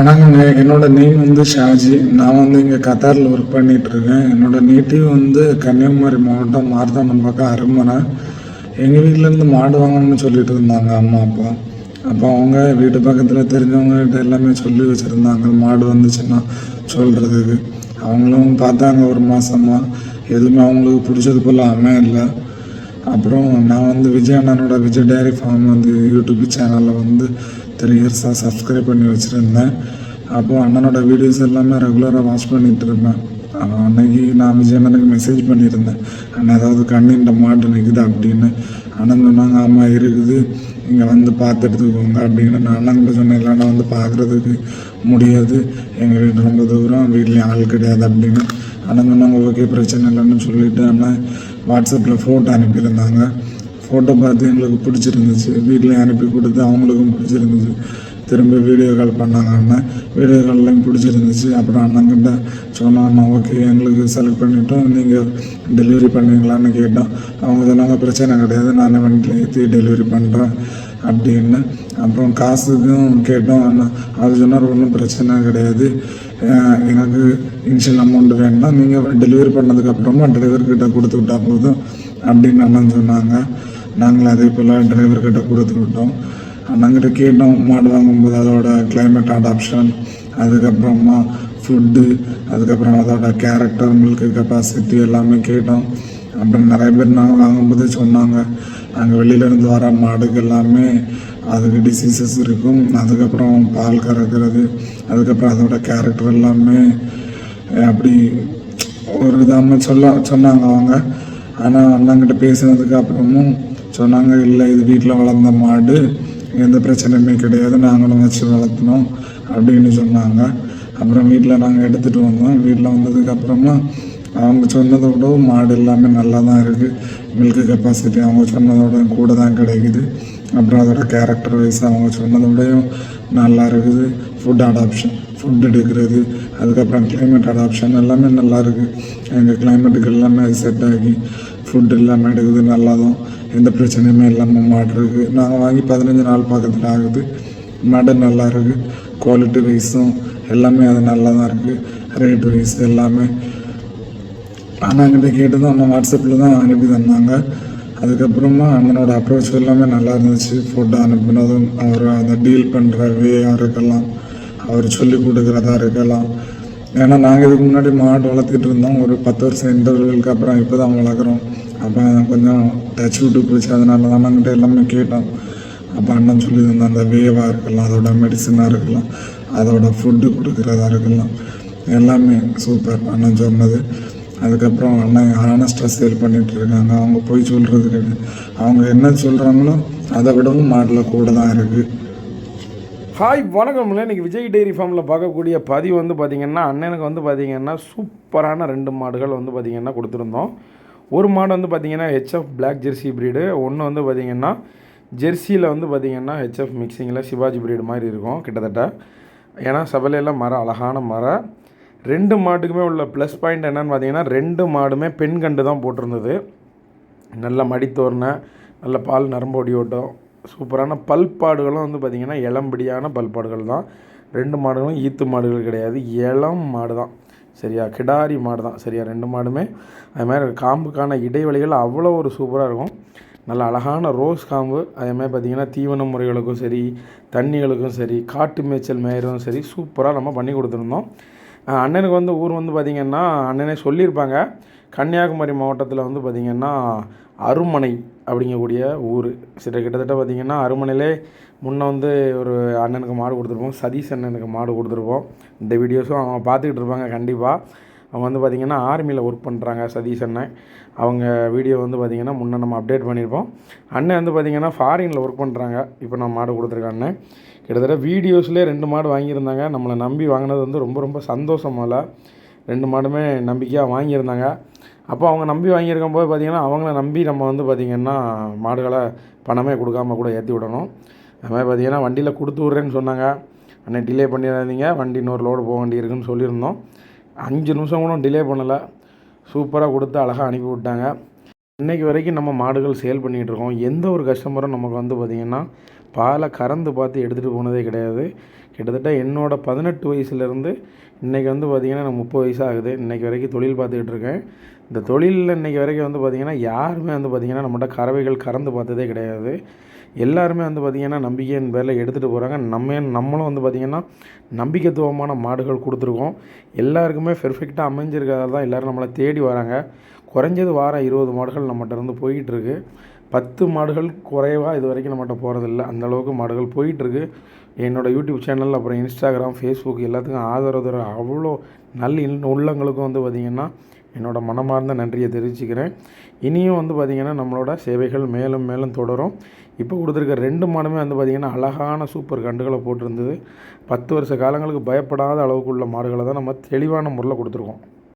வணக்கங்க. என்னோட நேம் வந்து ஷாஜி. நான் வந்து இங்கே கத்தாரில் ஒர்க் பண்ணிட்டு இருக்கேன் என்னோட நேட்டிவ் வந்து கன்னியாகுமரி மாவட்டம் மார்த்தாண்டம் பக்கம் அருமனை எங்கள் வீட்டிலேருந்து மாடு வாங்கணும்னு சொல்லிட்டு இருந்தாங்க அம்மா அப்பா. அப்போ அவங்க வீட்டு பக்கத்தில் தெரிஞ்சவங்ககிட்ட எல்லாமே சொல்லி வச்சுருந்தாங்க. மாடு வந்துச்சுன்னா சொல்கிறதுக்கு அவங்களும் பார்த்தாங்க ஒரு மாதமா எதுவுமே அவங்களுக்கு பிடிச்சது போல் இல்லை அப்புறம் நான் வந்து விஜய் அண்ணனோட விஜய் டேரி ஃபார்ம் வந்து யூடியூப் சேனலில் வந்து த்ரீ இயர்ஸாக சப்ஸ்கிரைப் பண்ணி வச்சுருந்தேன். அப்போது அண்ணனோட வீடியோஸ் எல்லாமே ரெகுலராக வாட்ச் பண்ணிகிட்டு இருப்பேன் அன்னைக்கு நான் விஜய் அண்ணனுக்கு மெசேஜ் பண்ணியிருந்தேன். அண்ணன் ஏதாவது கண்ணின்ற மாட்டு நிற்குது அப்படின்னு. அண்ணன் சொன்னாங்க ஆமாம் இருக்குது. இங்கே வந்து பார்த்து எடுத்துக்கோங்க அப்படின்னு. நான் அண்ணன்கிட்ட சொன்னேன் இல்லைன்னா வந்து பார்க்குறதுக்கு முடியாது. எங்கள் வீடு ரொம்ப தூரம் வீட்லேயும் ஆள் கிடையாது அப்படின்னு. அண்ணன் சொன்னாங்க ஓகே பிரச்சனை இல்லைன்னு சொல்லிவிட்டு அண்ணன் வாட்ஸ்அப்பில் ஃபோட்டோ அனுப்பியிருந்தாங்க. ஃபோட்டோ பார்த்து எங்களுக்கு பிடிச்சிருந்துச்சு. வீட்லேயும் அனுப்பி கொடுத்து அவங்களுக்கும் பிடிச்சிருந்துச்சு. திரும்ப வீடியோ கால் பண்ணாங்க அண்ணன் வீடியோ கால்லாம் பிடிச்சிருந்துச்சு. அப்புறம் அண்ணன்கிட்ட சொன்னோம் அண்ணன் ஓகே எங்களுக்கு செலக்ட் பண்ணிட்டோம். நீங்கள் டெலிவரி பண்ணுவீங்களான்னு கேட்டோம். அவங்க சொன்னாங்க பிரச்சனை கிடையாது. நான் வண்டியில் ஏற்றி டெலிவரி பண்ணுறேன் அப்படின்னு. அப்புறம் காசுக்கும் கேட்டோம் அண்ணன் அது சொன்னார் ஒன்றும் பிரச்சனை கிடையாது. எனக்கு இனிஷியல் அமௌண்ட் வேணும்னா நீங்கள் டெலிவரி பண்ணதுக்கப்புறமா டிரைவர்கிட்ட கொடுத்து விட்டா போதும் அப்படின்னு அண்ணன் சொன்னாங்க. நாங்கள் அதே போல் டிரைவர்கிட்ட கொடுத்து விட்டோம். அண்ணங்கிட்ட கேட்டோம் மாடு வாங்கும்போது அதோட கிளைமேட் அடாப்ஷன் அதுக்கப்புறமா ஃபுட்டு அதுக்கப்புறம் அதோட கேரக்டர் மில்க் கெப்பாசிட்டி எல்லாமே கேட்டோம். அப்புறம் நிறைய பேர் நாங்கள் வாங்கும்போது சொன்னாங்க நாங்கள் வெளியிலேருந்து வர மாடுக்கு எல்லாமே அதுக்கு டிசீசஸ் இருக்கும். அதுக்கப்புறம் பால் கறக்கிறது அதுக்கப்புறம் அதோட கேரக்டர் எல்லாமே அப்படி ஒரு விதமாக சொல்ல சொன்னாங்க அவங்க. ஆனால் அண்ணங்கிட்ட பேசினதுக்கு அப்புறமும் சொன்னாங்க இல்லை இது வீட்டில் வளர்ந்த மாடு எந்த பிரச்சனையுமே கிடையாது நாங்களும் வச்சு வளர்த்தினோம் அப்படின்னு சொன்னாங்க. அப்புறம் வீட்டில் நாங்கள் எடுத்துகிட்டு வந்தோம். வீட்டில் வந்ததுக்கப்புறமா அவங்க சொன்னதை விட மாடு எல்லாமே நல்லா தான் இருக்குது மில்கு கெப்பாசிட்டி அவங்க சொன்னதோட கூட தான் கிடைக்குது. அப்புறம் அதோட கேரக்டர் வைஸ் அவங்க சொன்னதை விடையும் நல்லா இருக்குது. ஃபுட் அடாப்ஷன் ஃபுட் எடுக்கிறது அதுக்கப்புறம் கிளைமேட் அடாப்ஷன் எல்லாமே நல்லா இருக்குது எங்கள் கிளைமேட்டுக்கு எல்லாமே செட் ஆகி ஃபுட் எல்லாமே எடுக்குது நல்லாதும் எந்த பிரச்சனையுமே இல்லாமல் மாடு இருக்குது நாங்கள் வாங்கி பதினஞ்சு நாள் பக்கத்தில் ஆகுது. மாடு நல்லா இருக்குது குவாலிட்டி வைஸும் எல்லாமே அது நல்லா தான் இருக்குது ரேட் வைஸ் எல்லாமே. ஆனால் அண்ணாங்கிட்ட கேட்டு தான் அண்ணன் வாட்ஸ்அப்பில் தான் அனுப்பி தந்தாங்க. அதுக்கப்புறமா அண்ணனோட அப்ரோச் எல்லாமே நல்லா இருந்துச்சு. ஃபோட்டோ அனுப்பினதும் அவர் அந்த டீல் பண்ணுற வேயாக இருக்கலாம். அவர் சொல்லி கொடுக்குறதா இருக்கலாம். ஏன்னா நாங்கள் இதுக்கு முன்னாடி மாடு வளர்த்துட்டு இருந்தோம். ஒரு பத்து வருஷம் இன்டர்வலுக்கு அப்புறம் இப்போ தான் வளர்க்குறோம். அப்போ கொஞ்சம் டச் விட்டு போச்சு. அதனால தான் அண்ணன்கிட்ட எல்லாமே கேட்டோம் அப்போ அண்ணன் சொல்லி தந்த அந்த வேவாக இருக்கலாம் அதோட மெடிசனாக இருக்கலாம் அதோட ஃபுட்டு கொடுக்குறதா இருக்கலாம். எல்லாமே சூப்பர் அண்ணன் சொன்னது. அதுக்கப்புறம் அண்ணன் ஹானஸ்டாக சேல் பண்ணிட்டு இருக்காங்க அவங்க போய் சொல்கிறது கிடையாது அவங்க என்ன சொல்கிறாங்களோ அதை விடவும் மாட்டில் கூட தான் இருக்குது ஹாய் வணக்கம்ல இன்றைக்கி விஜய் டெய்ரி ஃபார்மில் பார்க்கக்கூடிய பதிவு வந்து பார்த்திங்கன்னா அண்ணனுக்கு வந்து பார்த்திங்கன்னா சூப்பரான ரெண்டு மாடுகள் வந்து பார்த்திங்கன்னா கொடுத்துருந்தோம். ஒரு மாடு வந்து பார்த்திங்கன்னா ஹெச்எஃப் பிளாக் ஜெர்சி ப்ரீடு ஒன்று வந்து பார்த்திங்கன்னா ஜெர்சியில் வந்து பார்த்திங்கன்னா ஹெச்எஃப் மிக்சிங்கில் சிவாஜி ப்ரீடு மாதிரி இருக்கும் கிட்டத்தட்ட. ஏன்னா சபலையெல்லாம் மரம் அழகான மரம் ரெண்டு மாட்டுக்குமே உள்ள ப்ளஸ் பாயிண்ட் என்னென்னு பார்த்தீங்கன்னா ரெண்டு மாடுமே பெண் கண்டு தான் போட்டிருந்தது. நல்ல மடித்தோர்னை நல்ல பால் நரம்பு ஓட்டம் சூப்பரான பல்பாடுகளும் வந்து பார்த்திங்கன்னா இளம்படியான பல்பாடுகள் தான். ரெண்டு மாடுகளும் ஈத்து மாடுகள் கிடையாது இளம் மாடு தான். சரியா? கிடாரி மாடு தான். சரியா? ரெண்டு மாடுமே. அது மாதிரி காம்புக்கான இடைவெளிகள் அவ்வளோ ஒரு சூப்பராக இருக்கும். நல்ல அழகான ரோஸ் காம்பு. அதே மாதிரி பார்த்திங்கன்னா தீவன முறைகளுக்கும் சரி தண்ணிகளுக்கும் சரி காட்டு மேய்ச்சல் மேயரும் சரி சூப்பராக நம்ம பண்ணி கொடுத்துருந்தோம். அண்ணனுக்கு வந்து ஊர் வந்து பார்த்திங்கன்னா அண்ணனே சொல்லியிருப்பாங்க. கன்னியாகுமரி மாவட்டத்தில் வந்து பார்த்திங்கன்னா அருமனை அப்படிங்கக்கூடிய ஊர். சிட்ட கிட்டத்தட்ட பார்த்திங்கன்னா அருமனையிலே முன்னே வந்து ஒரு அண்ணனுக்கு மாடு கொடுத்துருப்போம் சதீஷ் அண்ணனுக்கு மாடு கொடுத்துருப்போம். இந்த வீடியோஸும் அவங்க பார்த்துக்கிட்டு இருப்பாங்க கண்டிப்பாக அவங்க வந்து பார்த்திங்கன்னா ஆர்மியில் ஒர்க் பண்ணுறாங்க சதீஷ் அண்ணன். அவங்க வீடியோ வந்து பார்த்திங்கன்னா முன்னே நம்ம அப்டேட் பண்ணியிருப்போம் அண்ணன் வந்து பார்த்திங்கன்னா ஃபாரினில் ஒர்க் பண்ணுறாங்க இப்போ நான் மாடு கொடுத்துருக்கேன் அண்ணன். கிட்டத்தட்ட வீடியோஸ்லேயே ரெண்டு மாடு வாங்கியிருந்தாங்க. நம்மளை நம்பி வாங்கினது வந்து ரொம்ப ரொம்ப சந்தோஷமால ரெண்டு மாடுமே நம்பிக்கையாக வாங்கியிருந்தாங்க. அப்போ அவங்க நம்பி வாங்கியிருக்கும் போது பார்த்திங்கன்னா அவங்கள நம்பி நம்ம வந்து பார்த்திங்கன்னா மாடுகளை பணமே கொடுக்காம கூட ஏற்றி விடணும். அது மாதிரி பார்த்திங்கன்னா வண்டியில் கொடுத்து விட்றேன்னு சொன்னாங்க. அன்னை டிலே பண்ணிடாதீங்க. வண்டி இன்னொரு லோடு போக வேண்டி இருக்குன்னு சொல்லியிருந்தோம். அஞ்சு நிமிஷம் கூட டிலே பண்ணலை. சூப்பராக கொடுத்து அழகாக அனுப்பி விட்டாங்க. இன்னைக்கு வரைக்கும் நம்ம மாடுகள் சேல் பண்ணிகிட்டு இருக்கோம். எந்த ஒரு கஸ்டமரும் நமக்கு வந்து பார்த்திங்கன்னா பாலை கறந்து பார்த்து எடுத்துகிட்டு போனதே கிடையாது. கிட்டத்தட்ட என்னோடய பதினெட்டு வயசுலேருந்து இன்றைக்கி வந்து பார்த்திங்கன்னா நான் முப்பது வயசாகுது இன்றைக்கி வரைக்கும் தொழில் பார்த்துக்கிட்டு இருக்கேன். இந்த தொழிலில் இன்றைக்கி வரைக்கும் வந்து பார்த்திங்கன்னா யாருமே வந்து பார்த்திங்கன்னா நம்மகிட்ட கறவைகள் கறந்து பார்த்ததே கிடையாது. எல்லாருமே வந்து பார்த்திங்கன்னா நம்பிக்கையின் பேரில் எடுத்துகிட்டு போகிறாங்க நம்ம நம்மளும் வந்து பார்த்திங்கன்னா நம்பிக்கைத்துவமான மாடுகள் கொடுத்துருக்கோம். எல்லாருக்குமே பெர்ஃபெக்டாக அமைஞ்சிருக்கிறதால தான் எல்லோரும் நம்மளை தேடி வராங்க. குறைஞ்சது வாரம் இருபது மாடுகள் நம்மகிட்ட இருந்து போயிட்டுருக்கு. பத்து மாடுகள் குறைவாக இது வரைக்கும் நம்மகிட்ட போகிறதில்ல அந்த அளவுக்கு மாடுகள் போயிட்டுருக்கு. என்னோடய யூடியூப் சேனல் அப்புறம் இன்ஸ்டாகிராம் ஃபேஸ்புக் எல்லாத்துக்கும் ஆதரவு தர அவ்வளோ நல்ல இன் உள்ளங்களுக்கும் வந்து பார்த்திங்கன்னா என்னோடய மனமார்ந்த நன்றியை தெரிவிச்சுக்கிறேன். இனியும் வந்து பார்த்திங்கன்னா நம்மளோட சேவைகள் மேலும் மேலும் தொடரும். இப்போ கொடுத்துருக்க ரெண்டு மாடுமே வந்து பார்த்திங்கன்னா அழகான சூப்பர் கண்டுகளை போட்டிருந்தது. பத்து வருஷ காலங்களுக்கு பயப்படாத அளவுக்கு உள்ள மாடுகளை தான் நம்ம தெளிவான முறையில் கொடுத்துருக்கோம்.